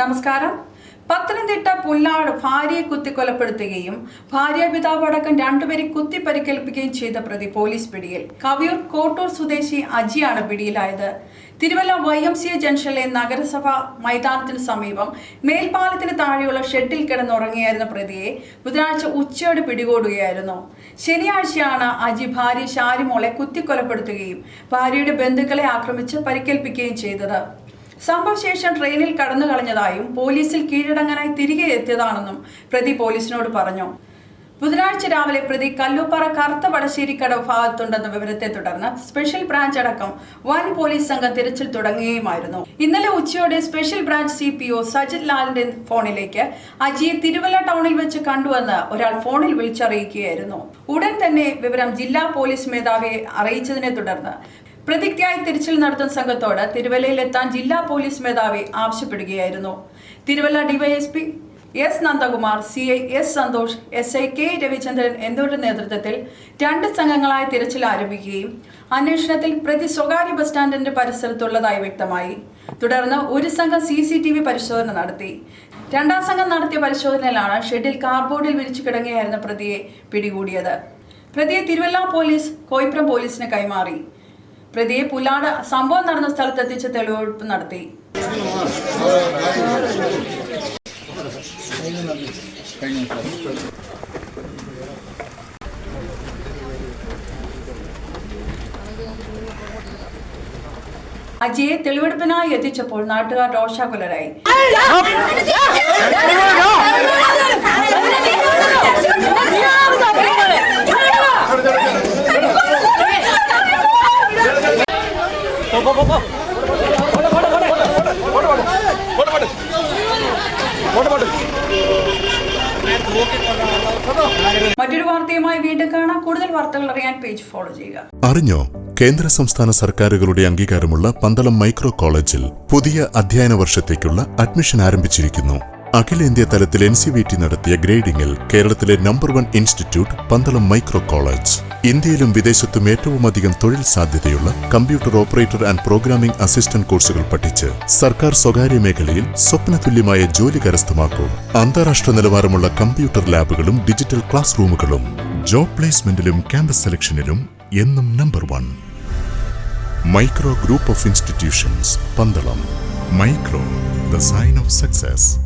നമസ്കാരം. പത്തനംതിട്ട പുല്ലാട് ഭാര്യയെ കുത്തിക്കൊലപ്പെടുത്തുകയും ഭാര്യാപിതാവ് അടക്കം രണ്ടുപേരെ കുത്തി പരിക്കേൽപ്പിക്കുകയും ചെയ്ത പ്രതി പോലീസ് പിടിയിൽ. കവിയൂർ കോട്ടൂർ സ്വദേശി അജിയാണ് പിടിയിലായത്. Thiruvalla Y M C A ജംഗ്ഷനിലെ നഗരസഭ മൈതാനത്തിന് സമീപം മേൽപ്പാലത്തിന് താഴെയുള്ള ഷെഡിൽ കിടന്നുറങ്ങിയായിരുന്ന പ്രതിയെ ബുധനാഴ്ച ഉച്ചയോടെ പിടികൂടുകയായിരുന്നു. ശനിയാഴ്ചയാണ് അജി ഭാര്യ ഷാരിമോളെ കുത്തിക്കൊലപ്പെടുത്തുകയും ഭാര്യയുടെ ബന്ധുക്കളെ ആക്രമിച്ച് പരിക്കേൽപ്പിക്കുകയും ചെയ്തത്. സംഭവശേഷം ട്രെയിനിൽ കടന്നു കളഞ്ഞതായും പോലീസിൽ കീഴടങ്ങാനായി തിരികെ എത്തിയതാണെന്നും പ്രതി പോലീസിനോട് പറഞ്ഞു. ബുധനാഴ്ച രാവിലെ പ്രതി കല്ലുപ്പാറ കറുത്ത വടശ്ശേരിക്കട ഭാഗത്തുണ്ടെന്ന വിവരത്തെ തുടർന്ന് സ്പെഷ്യൽ ബ്രാഞ്ച് അടക്കം വൻ പോലീസ് സംഘം തിരച്ചിൽ തുടങ്ങുകയുമായിരുന്നു. ഇന്നലെ ഉച്ചയോടെ special branch C P O Sajith ലാലിന്റെ ഫോണിലേക്ക് അജിയെ തിരുവല്ല ടൗണിൽ വെച്ച് കണ്ടുവെന്ന് ഒരാൾ ഫോണിൽ വിളിച്ചറിയിക്കുകയായിരുന്നു. ഉടൻ തന്നെ വിവരം ജില്ലാ പോലീസ് മേധാവിയെ അറിയിച്ചതിനെ തുടർന്ന് പ്രതിജ്ഞയായി തിരച്ചിൽ നടത്തുന്ന സംഘത്തോട് തിരുവല്ലയിൽ എത്താൻ ജില്ലാ പോലീസ് മേധാവി ആവശ്യപ്പെടുകയായിരുന്നു. Thiruvalla DYSP S Nandakumar C I S Santhosh S I K Ravichandran എന്നിവരുടെ നേതൃത്വത്തിൽ രണ്ട് സംഘങ്ങളായി തിരച്ചിൽ ആരംഭിക്കുകയും അന്വേഷണത്തിൽ പ്രതി സ്വകാര്യ ബസ് സ്റ്റാൻഡിന്റെ പരിസരത്തുള്ളതായി വ്യക്തമായി. തുടർന്ന് ഒരു സംഘം സി സി ടി വി പരിശോധന നടത്തി. രണ്ടാം സംഘം നടത്തിയ പരിശോധനയിലാണ് ഷെഡിൽ കാർബോർഡിൽ വിരിച്ചു കിടങ്ങിയായിരുന്ന പ്രതിയെ പിടികൂടിയത്. പ്രതിയെ തിരുവല്ല പോലീസ് കോയിപ്രം പോലീസിന് കൈമാറി. പ്രതിയെ പുല്ലാട് സംഭവം നടന്ന സ്ഥലത്തെത്തിച്ച് തെളിവെടുപ്പ് നടത്തി. അജിയെ തെളിവെടുപ്പിനായി എത്തിച്ചപ്പോൾ നാട്ടുകാർ രോഷാകുലരായി. മറ്റൊരു വാർത്തയുമായി വീണ്ടും കാണാം. കൂടുതൽ വാർത്തകൾ അറിയാൻ പേജ് ഫോളോ ചെയ്യുക. അറിഞ്ഞോ? കേന്ദ്ര സംസ്ഥാന സർക്കാരുകളുടെ അംഗീകാരമുള്ള പന്തളം മൈക്രോ കോളേജിൽ പുതിയ അധ്യയന വർഷത്തേക്കുള്ള അഡ്മിഷൻ ആരംഭിച്ചിരിക്കുന്നു. അഖിലേന്ത്യാ തലത്തിൽ എൻ സി വി ടി നടത്തിയ ഗ്രേഡിംഗിൽ കേരളത്തിലെ number one institute Pandalam micro college. ഇന്ത്യയിലും വിദേശത്തും ഏറ്റവുമധികം തൊഴിൽ സാധ്യതയുള്ള computer operator and programming assistant കോഴ്സുകൾ പഠിച്ച് സർക്കാർ സ്വകാര്യ മേഖലയിൽ സ്വപ്നതുല്യമായ ജോലി കരസ്ഥമാക്കും. അന്താരാഷ്ട്ര നിലവാരമുള്ള കമ്പ്യൂട്ടർ ലാബുകളും ഡിജിറ്റൽ ക്ലാസ് റൂമുകളും ജോബ് പ്ലേസ്മെന്റിലും ക്യാമ്പസ് സെലക്ഷനിലും എന്നും number one. Micro group of institutions Pandalam. Micro the sign of success.